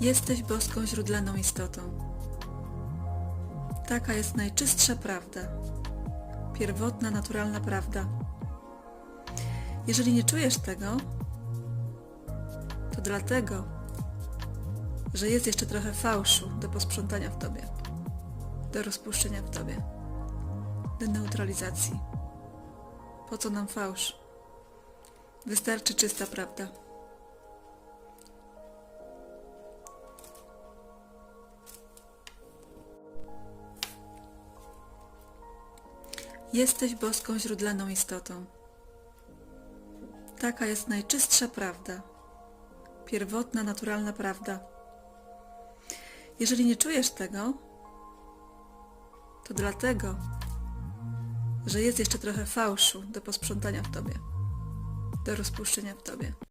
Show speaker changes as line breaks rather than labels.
Jesteś boską źródlaną istotą. Taka jest najczystsza prawda, pierwotna, naturalna prawda. Jeżeli nie czujesz tego, to dlatego, że jest jeszcze trochę fałszu do posprzątania w tobie, do rozpuszczenia w tobie, do neutralizacji. Po co nam fałsz? Wystarczy czysta prawda. Jesteś boską źródlaną istotą. Taka jest najczystsza prawda, pierwotna, naturalna prawda. Jeżeli nie czujesz tego, to dlatego, że jest jeszcze trochę fałszu do posprzątania w tobie, do rozpuszczenia w tobie.